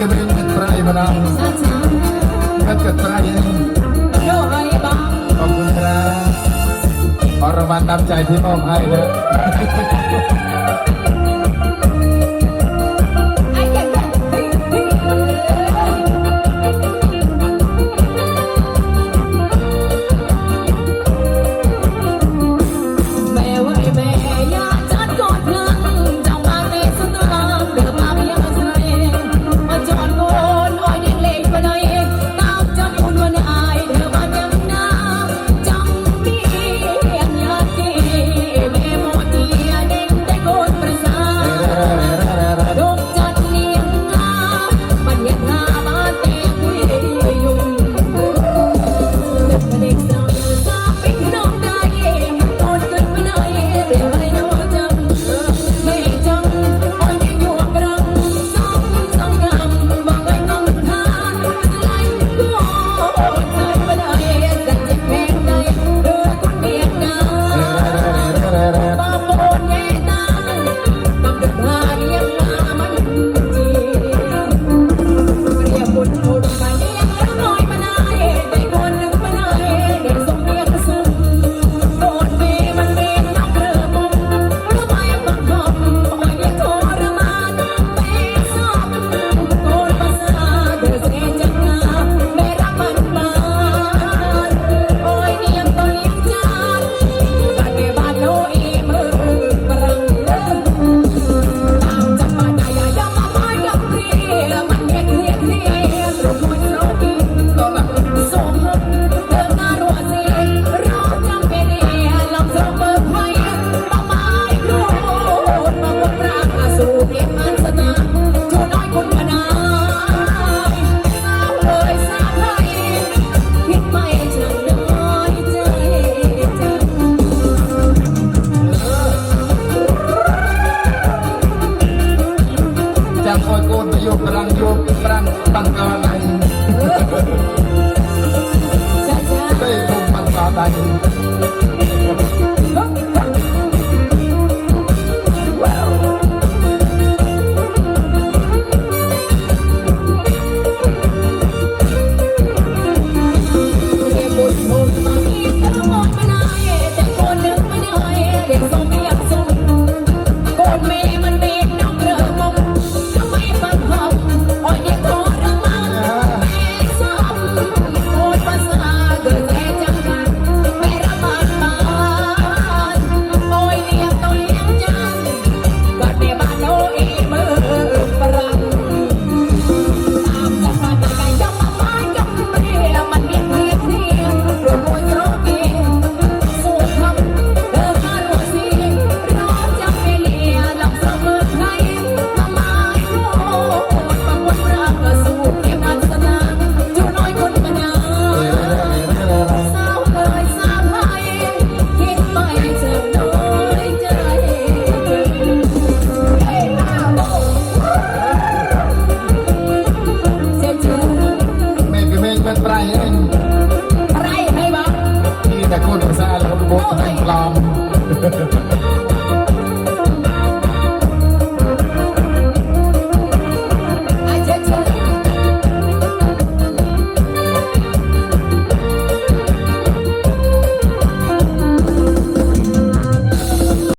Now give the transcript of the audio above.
كبرين بتراي بلا كت تراي يو راي با ขอบคุณครับอรวรรณน้ำใจที่มอบให้เนะ